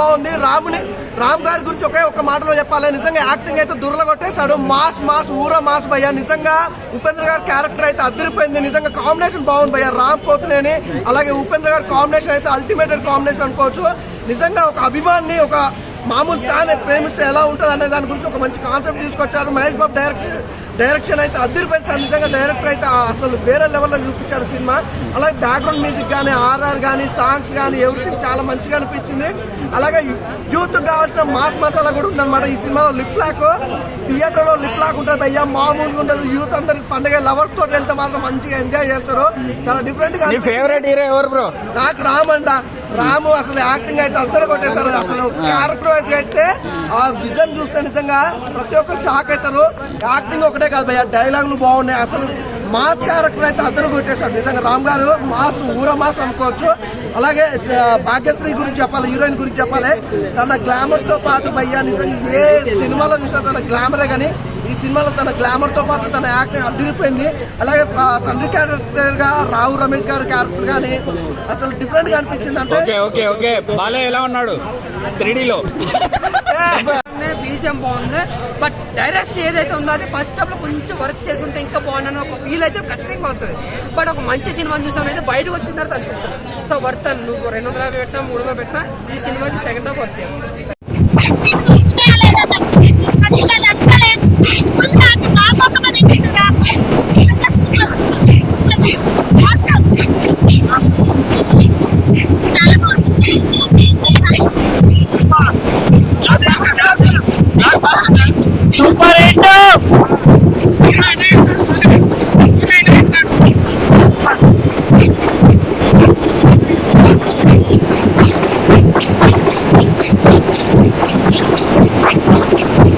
బాగుంది. రాముని రామ్ గారి గురించి ఒకే ఒక మాటలో చెప్పాలి. నిజంగా యాక్టింగ్ అయితే దుర్ల కొట్టేశాడు. మాస్ మాస్ ఊరా మాస్ భయ్య. నిజంగా ఉపేంద్ర గారి క్యారెక్టర్ అయితే అదిరిపోయింది. నిజంగా కాంబినేషన్ బాగుంది భయ్య. రామ్ పోతునేని అలాగే ఉపేంద్ర గారి కాంబినేషన్ అయితే అల్టిమేటెడ్ కాంబినేషన్ అనుకోవచ్చు. నిజంగా ఒక అభిమాన్ని ఒక మామూలు ఫ్యాన్ ప్రేమిస్తే ఎలా ఉంటుంది అనే దాని గురించి ఒక మంచి కాన్సెప్ట్ తీసుకొచ్చారు. మహేష్ బాబు డైరెక్షన్ డైరెక్షన్ అయితే అదిరిపోయింది సార్. నిజంగా డైరెక్టర్ అయితే అసలు వేరే లెవెల్లో చూపించాడు సినిమా. అలాగే బ్యాక్గ్రౌండ్ మ్యూజిక్ కానీ ఆర్ఆర్ కానీ సాంగ్స్ కానీ ఎవ్రీథింగ్ చాలా మంచిగా అనిపించింది. అలాగే యూత్ కావాల్సిన మాస్ మసాలా కూడా ఉందన్నమాట ఈ సినిమాలో. లిప్ లాక్ థియేటర్ ఉంటుంది భయ్యా మామూలుగా ఉండదు. యూత్ అందరికి పండుగ లవర్స్ తోటి వెళ్తే మాత్రం మంచిగా ఎంజాయ్ చేస్తారు. చాలా డిఫరెంట్గా ఫేవరెట్ హీరో ఎవరు బ్రో నాకు రామ్ అంట. రాము అసలు యాక్టింగ్ అయితే అందరూ కొట్టేశారు. అసలు క్యారెక్టర్ వైజ్ అయితే ఆ విజన్ చూస్తే నిజంగా ప్రతి ఒక్కరు షాక్ అవుతారు. యాక్టింగ్ ఒకటే కాదు భయ్య డైలాగులు బాగున్నాయి. అసలు మాస్ క్యారెక్టర్ అయితే అందరూ కొట్టేశారు. నిజంగా రామ్ గారు మాస్ ఊర మాస్ అనుకోవచ్చు. అలాగే భాగ్యశ్రీ గురించి చెప్పాలి హీరోయిన్ గురించి చెప్పాలి. తన గ్లామర్తో పాటు భయ్య నిజంగా ఏ సినిమాలో చూసినా తన గ్లామరే కానీ ఈ సినిమాలో తన గ్లామర్తో పాటు తన యాక్టింగ్ అదిరిపోయింది అలాగే తండ్రి క్యారెక్టర్గా రావు రమేష్ గారి క్యారెక్టర్ గానీ అసలు డిఫరెంట్గా అనిపించింది అంటే ఓకే ఓకే ఓకే. బాలయ్య ఎలా ఉన్నాడు? త్రీడీలో. బీజిఎం బాగుంది. బట్ డైరెక్షన్ ఏదైతే ఉందో అది ఫస్ట్లో కొంచెం వర్క్ చేసి ఉంటే ఇంకా బాగుండని ఒక ఫీల్ అయితే ఖచ్చితంగా వస్తుంది. బట్ ఒక మంచి సినిమా చూసాం అయితే బయటకు వచ్చిన తర్వాత అనిపిస్తుంది. సో వర్త్ నువ్వు రెండు వందల యాభై పెట్టినా మూడు వందలు పెట్టినా ఈ సినిమాకి second half worth super hit Thank